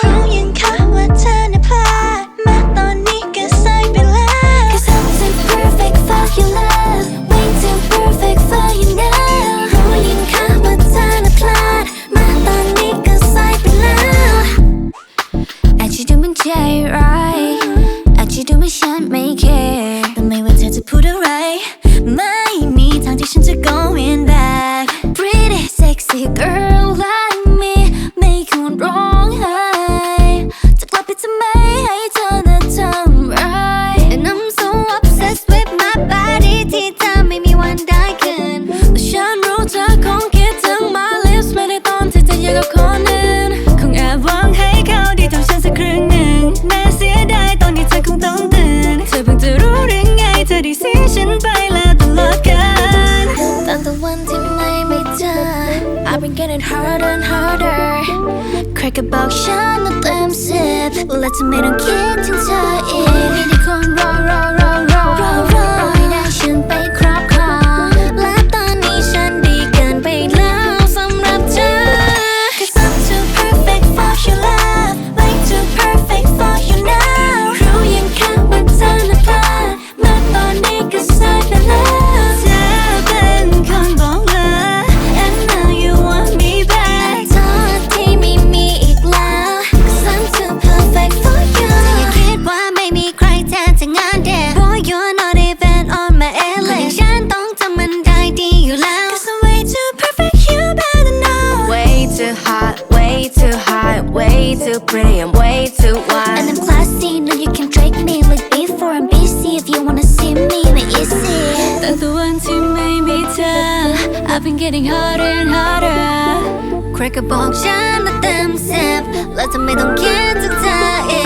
ครูยังคะว่าเธอน่าดมาตอนนี้ก็สายไปแล้วครูยังคะว่าเธอน่าดมาตอนนี้ก็สายไปแล้วอาจจะดูเหมันใจร้ายอาจจะดูว่าฉัไม่ care แต่ไม่ว่าเธอจะพูดอะไรมา harder and harder. Crack a box, shine the them sip. Let's make a kid inside. Boy you're not even on my list I'm way too perfect you better know. Way too hot way too hot way too pretty I'm way too wild And I'm classy no you can trick me like before I'm busy if you wanna see me but you see That's the one to made me tell. I've been getting harder and hotter. ใครก็บอกฉันมาเต็มสิบแล้วทำไมต้องคิดถึงเธออีก